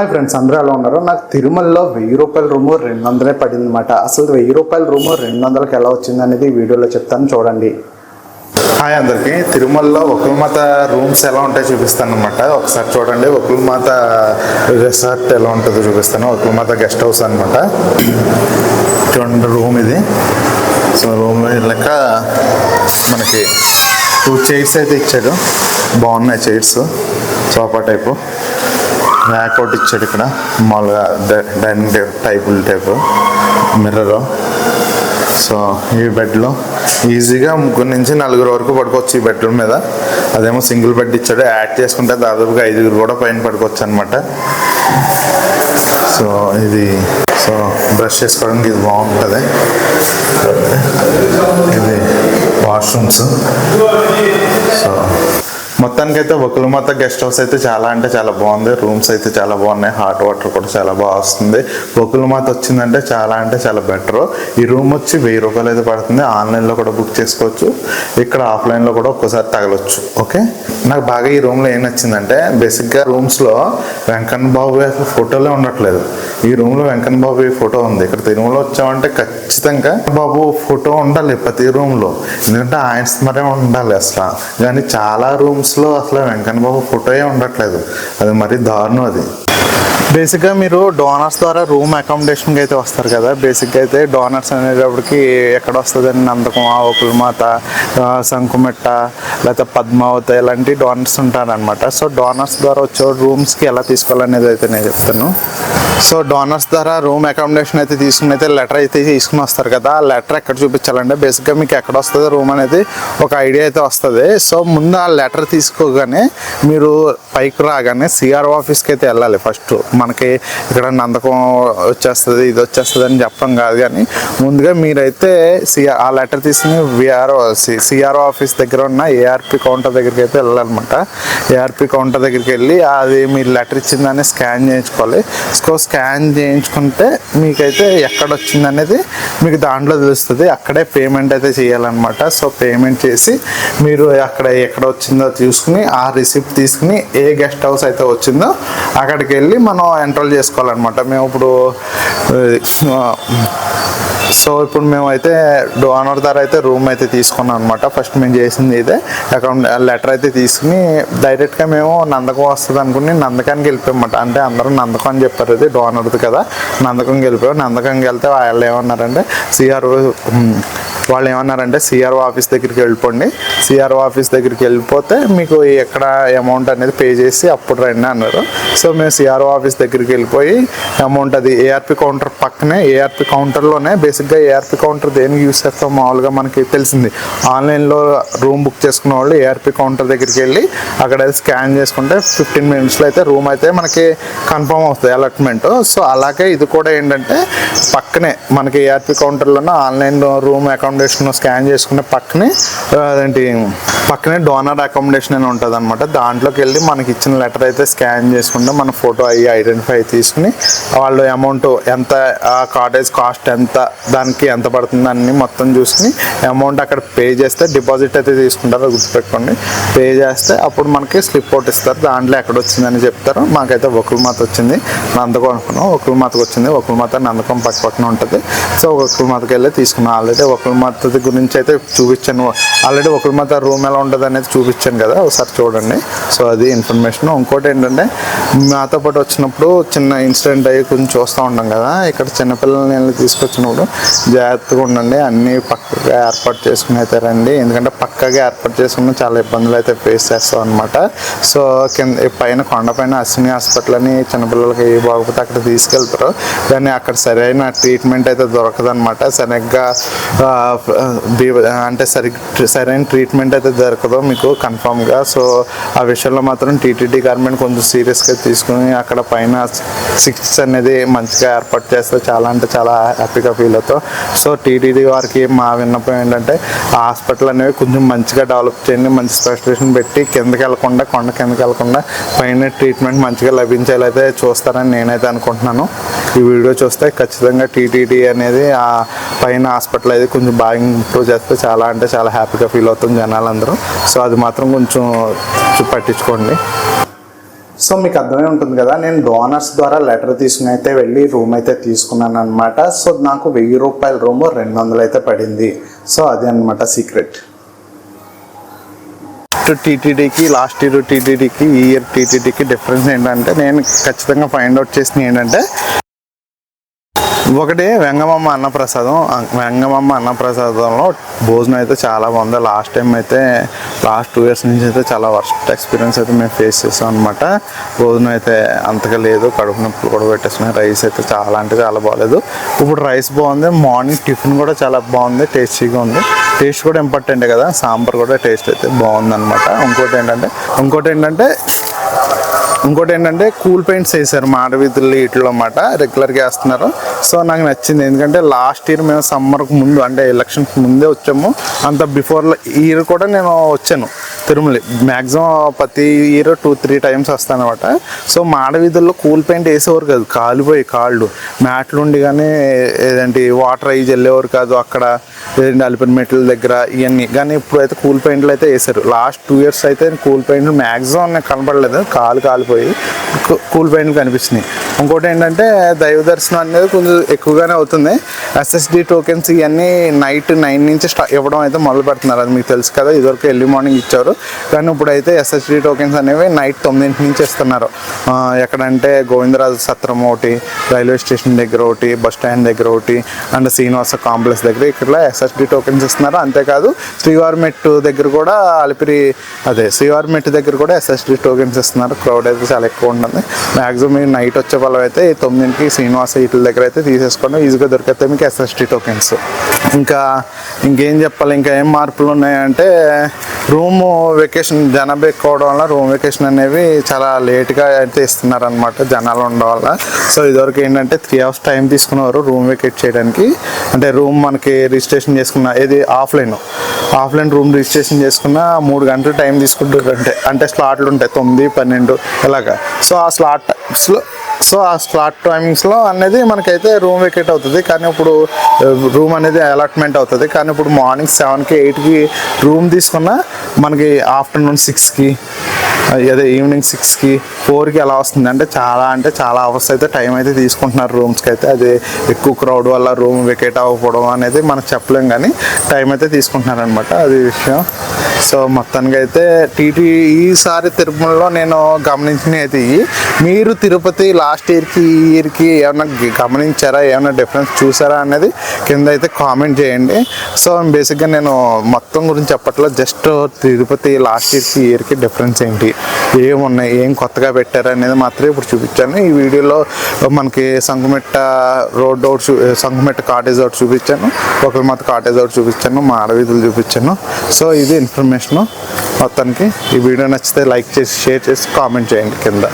Hi friends అందరూ ఎలా ఉన్నారు? నాకు తిరుమలలో వెయ్యి రూపాయల రూము రెండు వందలే పడింది అనమాట అసలు వెయ్యి రూపాయల రూము రెండు వందలకి ఎలా వచ్చింది అనేది వీడియోలో చెప్తాను చూడండి. హాయ్ అందరికీ. తిరుమలలో ఒకలమాత రూమ్స్ ఎలా ఉంటాయో చూపిస్తాను అనమాట ఒకసారి చూడండి ఒకలమాత రిసార్ట్ ఎలా ఉంటుందో చూపిస్తాను. ఒకలమాత గెస్ట్ హౌస్ అనమాట చూడండి రూమ్ ఇది. సో రూమ్ వెళ్ళాక మనకి టూ చైర్స్ అయితే ఇచ్చాడు. బాగున్నాయి chairs sofa type. Rack out ఇచ్చాడు ఇక్కడ. మామూలుగా డైనింగ్ టేబుల్ టైపుల్ టైపు. మిర్రర్. సో ఈ బెడ్లో. ఈజీగా ముగ్గురు నుంచి నలుగురు వరకు పడుకోవచ్చు ఈ బెడ్రూమ్ మీద. అదేమో సింగిల్ బెడ్ ఇచ్చాడు. యాడ్ చేసుకుంటే దాదాపుగా ఐదుగురు కూడా పైన పడుకోవచ్చు అనమాట సో ఇది సో బ్రష్ చేసుకోవడానికి ఇది బాగుంటుంది. ఇది వాష్రూమ్స్. సో మొత్తానికైతే ఒకలమాత గెస్ట్ హౌస్ అయితే చాలా అంటే చాలా బాగుంది. రూమ్స్ అయితే చాలా బాగున్నాయి. హాట్ వాటర్ కూడా చాలా బాగా వస్తుంది. ఒకలమాత వచ్చిందంటే చాలా అంటే చాలా బెటర్. ఈ రూమ్ వచ్చి వెయ్యి రూపాయలు అయితే పడుతుంది. ఆన్లైన్లో కూడా బుక్ చేసుకోవచ్చు. ఇక్కడ ఆఫ్లైన్లో కూడా ఒక్కోసారి తగలొచ్చు. ఓకే? నాకు బాగా ఈ రూమ్లో ఏం నచ్చిందంటే బేసిక్గా రూమ్స్లో వెంకన్న బాబు అసలు ఫోటోలే ఉండట్లేదు. ఈ రూమ్లో వెంకన్న బాబు ఫోటో ఉంది. ఇక్కడ తిరుమల వచ్చామంటే ఖచ్చితంగా బాబు ఫోటో ఉండాలి ప్రతి రూమ్లో. ఎందుకంటే ఆయన స్మరణ ఉండాలి అసలు. కానీ చాలా రూమ్స్ రూమ్స్లో అసలు వెంకన్న బాబు ఫోటోయే ఉండట్లేదు. అది మరీ దారుణం అది. బేసిక్గా మీరు డోనర్స్ ద్వారా రూమ్ అకామిడేషన్కి అయితే వస్తారు కదా. బేసిక్గా అయితే డోనర్స్ అనేటప్పటికి ఎక్కడ వస్తుందని నందకం ఆవుకుల శంకుమెట్ట లేకపోతే పద్మావతి ఇలాంటి డోనర్స్ ఉంటారనమాట సో డోనర్స్ ద్వారా వచ్చే రూమ్స్కి ఎలా తీసుకోవాలనేది అయితే నేను చెప్తాను. సో డోనర్స్ ద్వారా రూమ్ అకామిడేషన్ అయితే తీసుకుని అయితే లెటర్ అయితే తీసుకుని వస్తారు కదా. ఆ లెటర్ ఎక్కడ చూపించాలంటే బేసిక్గా మీకు ఎక్కడ వస్తుంది రూమ్ అనేది ఒక ఐడియా అయితే వస్తుంది. సో ముందు ఆ లెటర్ తీసుకోగానే మీరు పైకి రాగానే సిఆర్ఓ ఆఫీస్కి అయితే వెళ్ళాలి ఫస్ట్ మనకి ఇక్కడ నందకం వచ్చేస్తుంది ఇది వచ్చేస్తుంది అని చెప్పడం కాదు కానీ ముందుగా మీరైతే సిఆర్ ఆ లెటర్ తీసుకుని విఆర్ఓ సిఆర్ఓ ఆఫీస్ దగ్గర ఉన్న ఏఆర్పి కౌంటర్ దగ్గరికి అయితే వెళ్ళాలన్నమాట. ఏఆర్పి కౌంటర్ దగ్గరికి వెళ్ళి అది మీరు లెటర్ ఇచ్చిందని స్కాన్ చేయించుకోవాలి. సో స్కాన్ చేయించుకుంటే మీకైతే ఎక్కడ వచ్చింది అనేది మీకు దాంట్లో తెలుస్తుంది. అక్కడే పేమెంట్ అయితే చేయాలన్నమాట. సో పేమెంట్ చేసి మీరు అక్కడ ఎక్కడ వచ్చిందో చూసుకుని ఆ రిసిప్ట్ తీసుకుని ఏ గెస్ట్ హౌస్ అయితే వచ్చిందో అక్కడికి వెళ్ళి మనం ఎంట్రోల్ చేసుకోవాలన్నమాట. మేము ఇప్పుడు సో ఇప్పుడు మేమైతే డోనర్ ద్వారా అయితే రూమ్ అయితే తీసుకున్నాం అనమాట ఫస్ట్ మేము చేసింది ఇదే. అకౌంట్ లెటర్ అయితే తీసుకుని డైరెక్ట్గా మేము నందకం వస్తుంది అనుకుని నందకానికి వెళ్ళిపోయామట అంటే అందరూ నందకం అని చెప్పారు అది డోనర్ది కదా. నందకంకి వెళ్ళిపోయాం నందకంకి వెళ్తే వాళ్ళు ఏమన్నారంటే సిఆర్ఓ వాళ్ళు ఏమన్నారంటే సిఆర్ఓ ఆఫీస్ దగ్గరికి వెళ్ళిపోండి. సిఆర్ఓ ఆఫీస్ దగ్గరికి వెళ్ళిపోతే మీకు ఎక్కడ అమౌంట్ అనేది పే చేసి అప్పుడు రండి అన్నారు. సో మేము సిఆర్ఓ ఆఫీస్ దగ్గరికి వెళ్ళిపోయి అమౌంట్ అది ఏఆర్పి కౌంటర్ పక్కనే ఏఆర్పి కౌంటర్లోనే బేసిక్గా ఏఆర్పి కౌంటర్ దేనికి యూస్ చేస్తాం మామూలుగా మనకి తెలిసింది. ఆన్లైన్లో రూమ్ బుక్ చేసుకున్న వాళ్ళు ఏఆర్పి కౌంటర్ దగ్గరికి వెళ్ళి అక్కడ స్కాన్ చేసుకుంటే ఫిఫ్టీన్ మినిట్స్లో అయితే రూమ్ అయితే మనకి కన్ఫర్మ్ అవుతుంది అలాట్మెంట్. సో అలాగే ఇది కూడా ఏంటంటే పక్కనే మనకి ఏఆర్పి కౌంటర్లోనే ఆన్లైన్ రూమ్ అకామిడేషన్ స్కాన్ చేసుకునే పక్కనే అదేంటి పక్కనే డోనర్ అకామిడేషన్ అని ఉంటుంది అనమాట దాంట్లోకి వెళ్ళి మనకి ఇచ్చిన లెటర్ అయితే స్కాన్ చేసుకుంటే మన ఫోటో అయ్యి ఐడెంటిఫై తీసుకుని వాళ్ళు అమౌంట్ ఎంత ఆ కాటేజ్ కాస్ట్ ఎంత దానికి ఎంత పడుతుంది అన్ని మొత్తం చూసుకుని అమౌంట్ అక్కడ పే చేస్తే డిపాజిట్ అయితే తీసుకుంటారు గుర్తుపెట్టుకోండి. పే చేస్తే అప్పుడు మనకి స్లిప్ అవుట్ ఇస్తారు. దాంట్లో ఎక్కడ వచ్చిందని చెప్తారు. మాకైతే ఒకరి మాత వచ్చింది. నందకం అనుకున్నాం. ఒకరి మాతకు వచ్చింది. ఒకరి మాత నందకం పక్క పక్కన ఉంటుంది. సో ఒకరి మాతకి వెళ్ళి తీసుకున్నాం. ఆల్రెడీ ఒకరి మాత గురించి అయితే చూపించాను. ఆల్రెడీ ఒకరి మాత రూమ్ ఎలా ఉంటుంది అనేది చూపించాను కదా. ఒకసారి చూడండి. సో అది ఇన్ఫర్మేషన్ ఇంకోటి ఏంటంటే మాతో పాటు వచ్చినప్పుడు చిన్న ఇన్సిడెంట్ అయ్యి కొంచెం చూస్తూ ఉంటాం కదా. ఇక్కడ చిన్నపిల్లల్ని వెళ్ళి తీసుకొచ్చినప్పుడు జాగ్రత్తగా ఉండండి. అన్నీ పక్కగా ఏర్పాటు చేసుకుని అయితే రండి. ఎందుకంటే పక్కగా ఏర్పాటు చేసుకున్న చాలా ఇబ్బందులు అయితే ఫేస్ చేస్తాం అనమాట సో కింద పైన కొండపైన అశ్విని హాస్పిటల్ అని చిన్నపిల్లలకి బాగుపోతే బాగోపోతే అక్కడ తీసుకెళ్తారు కానీ అక్కడ సరైన ట్రీట్మెంట్ అయితే దొరకదనమాట సరిగ్గా అంటే సరి సరైన ట్రీట్మెంట్ అయితే దొరకదు మీకు కన్ఫామ్గా సో ఆ విషయంలో మాత్రం టీటీడీ గవర్నమెంట్ కొంచెం సీరియస్గా తీసుకుని అక్కడ పైన సిక్స్ అనేది మంచిగా ఏర్పాటు చేస్తే చాలా అంటే చాలా హ్యాపీగా ఫీల్ అవుతుంది అవుతాం సో టీటీడీ వారికి మా విన్నపం ఏంటంటే హాస్పిటల్ అనేవి కొంచెం మంచిగా డెవలప్ చేయండి మంచి స్పెషలిస్ట్ని పెట్టి కిందకి వెళ్ళకుండా కొండ కిందకి వెళ్ళకుండా పైన ట్రీట్మెంట్ మంచిగా లభించేలా చూస్తారని నేనైతే అనుకుంటున్నాను. ఈ వీడియో చూస్తే ఖచ్చితంగా టీటీడీ అనేది ఆ పైన హాస్పిటల్ అయితే కొంచెం బాగా ఇంప్రూవ్ చేస్తే చాలా అంటే చాలా హ్యాపీగా ఫీల్ అవుతుంది జనాలందరూ. సో అది మాత్రం కొంచెం పట్టించుకోండి. సో మీకు అర్థమై ఉంటుంది కదా నేను డోనర్స్ ద్వారా లెటర్ తీసుకుని అయితే వెళ్ళి రూమ్ అయితే తీసుకున్నాను అనమాట సో నాకు వెయ్యి రూపాయల రూమ్ రెండు వందలు అయితే పడింది. సో అది అనమాట సీక్రెట్ టీటీడీకి లాస్ట్ ఇయర్ టీటీడీకి ఈ ఇయర్ టీటీడీకి డిఫరెన్స్ ఏంటంటే నేను ఖచ్చితంగా ఫైండ్ అవుట్ చేసింది ఏంటంటే ఒకటి వెంగమమ్మ అన్నప్రసాదం. వెంగమమ్మ అన్నప్రసాదంలో భోజనం అయితే చాలా బాగుంది. లాస్ట్ టైం అయితే లాస్ట్ టూ ఇయర్స్ నుంచి అయితే చాలా వర్స్ట్ ఎక్స్పీరియన్స్ అయితే మేము ఫేస్ చేసాం అనమాట భోజనం అయితే అంతగా లేదు. కడుపు నొప్పులు కూడా పెట్టేస్తున్నాయి రైస్ అయితే చాలా అంటే చాలా బాగాలేదు ఇప్పుడు రైస్ బాగుంది. మార్నింగ్ టిఫిన్ కూడా చాలా బాగుంది. టేస్టీగా ఉంది. టేస్ట్ కూడా ఇంపార్టెంట్ కదా. సాంబార్ కూడా టేస్ట్ అయితే బాగుంది అనమాట ఇంకోటి ఏంటంటే ఇంకోటి ఏంటంటే ఇంకోటి ఏంటంటే కూల్ పెయింట్స్ వేసారు మాట వీధుల్లో ఇట్లో అన్నమాట. రెగ్యులర్గా వేస్తున్నారు. సో నాకు నచ్చింది. ఎందుకంటే లాస్ట్ ఇయర్ మేము సమ్మర్కు ముందు అంటే ఎలక్షన్స్ ముందే వచ్చాము. అంత బిఫోర్ ఇయర్ కూడా నేను వచ్చాను. తిరుమల. మ్యాక్సిమం ప్రతి ఇయర్ టూ త్రీ టైమ్స్ వస్తాను అనమాట సో మాడ వీధుల్లో కూల్ పెయింట్ వేసేవారు కాదు. కాలిపోయి కాళ్ళు. మ్యాట్లు ఉండి కానీ ఏదంటే వాటర్ అయ్యి వెళ్ళేవారు కాదు అక్కడ. ఏదంటే అలిపిన మెట్ల దగ్గర ఇవన్నీ కానీ ఇప్పుడు అయితే కూల్ పెయింట్లు అయితే వేసారు. లాస్ట్ టూ ఇయర్స్ అయితే కూల్ పెయింట్లు మ్యాక్సిమం నాకు కనపడలేదు కాలు కాలిపోయి కూల్ పెయింట్లు కనిపిస్తున్నాయి. ఇంకోటి ఏంటంటే దైవ దర్శనం అనేది కొంచెం ఎక్కువగానే అవుతుంది. ఎస్ఎస్డి టోకెన్స్ ఇవన్నీ నైట్ నైన్ నుంచి స్టా ఇవ్వడం అయితే మొదలు పెడుతున్నారు అది మీకు తెలుసు కదా. ఇదివరకు ఎర్లీ మార్నింగ్ ఇచ్చారు. కానీ ఇప్పుడైతే ఎస్ఎస్డి టోకెన్స్ అనేవి నైట్ తొమ్మిదింటి నుంచి ఇస్తున్నారు. ఎక్కడంటే గోవిందరాజు సత్రం ఒకటి రైల్వే స్టేషన్ దగ్గర ఒకటి బస్ స్టాండ్ దగ్గర ఒకటి అండ్ శ్రీనివాస కాంప్లెక్స్ దగ్గర ఇక్కడ ఎస్ఎస్డి టోకెన్స్ ఇస్తున్నారు. అంతేకాదు శ్రీవారిమెట్టు దగ్గర కూడా అలిపిరి అదే శ్రీవారిమెట్టు దగ్గర కూడా ఎస్ఎస్డి టోకెన్స్ ఇస్తున్నారు. క్రౌడ్ అయితే చాలా ఎక్కువ ఉంటుంది. మ్యాక్సిమం మీరు నైట్ వచ్చే వాళ్ళు అయితే ఈ తొమ్మిదింటికి శ్రీనివాస వీటి దగ్గర అయితే తీసేసుకోండి ఈజీగా దొరికితే మీకు ఎస్ఎస్డి టోకెన్స్ ఇంకా ఇంకేం చెప్పాలి? ఇంకా ఏం మార్పులు ఉన్నాయంటే రూమ్ వెకేషన్ జనాభా ఎక్కువ అవడం వల్ల రూమ్ వెకేషన్ అనేవి చాలా లేట్గా అయితే ఇస్తున్నారు అనమాట జనాలు ఉండడం వల్ల. సో ఇదివరకు ఏంటంటే త్రీ అవర్స్ టైం తీసుకునేవారు రూమ్ వెకేట్ చేయడానికి. అంటే రూమ్ మనకి రిజిస్ట్రేషన్ చేసుకున్న ఇది ఆఫ్లైన్ ఆఫ్లైన్ రూమ్ రిజిస్ట్రేషన్ చేసుకున్న మూడు గంటలు టైం తీసుకుంటారు అంటే అంటే స్లాట్లు ఉంటాయి తొమ్మిది పన్నెండు ఇలాగా. సో ఆ స్లాట్స్లో సో ఆ స్లాట్ టైమింగ్స్లో అనేది మనకైతే రూమ్ వెకేట్ అవుతుంది. కానీ ఇప్పుడు రూమ్ అనేది అలాట్మెంట్ అవుతుంది. కానీ ఇప్పుడు మార్నింగ్ సెవెన్కి ఎయిట్కి రూమ్ తీసుకున్న మనకి ఆఫ్టర్నూన్ సిక్స్కి అదే ఈవినింగ్ సిక్స్కి ఫోర్కి ఎలా వస్తుంది. అంటే చాలా అంటే చాలా అవర్స్ అయితే టైం అయితే తీసుకుంటున్నారు రూమ్స్కి అయితే. అదే ఎక్కువ క్రౌడ్ వల్ల రూమ్ వెకేట్ అవ్వకపోవడం అనేది మనకు చెప్పలేం కానీ టైం అయితే తీసుకుంటున్నారు అనమాట అది విషయం. సో మొత్తానికి అయితే టీటీ ఈసారి తిరుమలలో నేను గమనించిన అయితే ఇవి. మీరు తిరుపతి లాస్ట్ ఇయర్కి ఈ ఇయర్కి ఏమైనా గమనించారా? ఏమైనా డిఫరెన్స్ చూసారా అనేది కింద అయితే కామెంట్ చేయండి. సో బేసిక్గా నేను మొత్తం గురించి చెప్పట్లో జస్ట్ తిరుపతి లాస్ట్ ఇయర్కి ఇయర్కి డిఫరెన్స్ ఏంటి? ఏమున్నాయి ఏం కొత్తగా పెట్టారు అనేది మాత్రమే ఇప్పుడు చూపించాను. ఈ వీడియోలో మనకి సంకుమెట్ట రోడ్ అవుట్ చూ సంకుమెట్ట కాటేజ్ అవుట్ చూపించాను. ఒకరి మాత్రం కాటేజ్ అవుట్ చూపించాను. మా అడవిధులు చూపించాను. సో ఇది ఇన్ఫర్మేషన్ మొత్తానికి. ఈ వీడియో నచ్చితే లైక్ చేసి షేర్ చేసి కామెంట్ చేయండి కింద.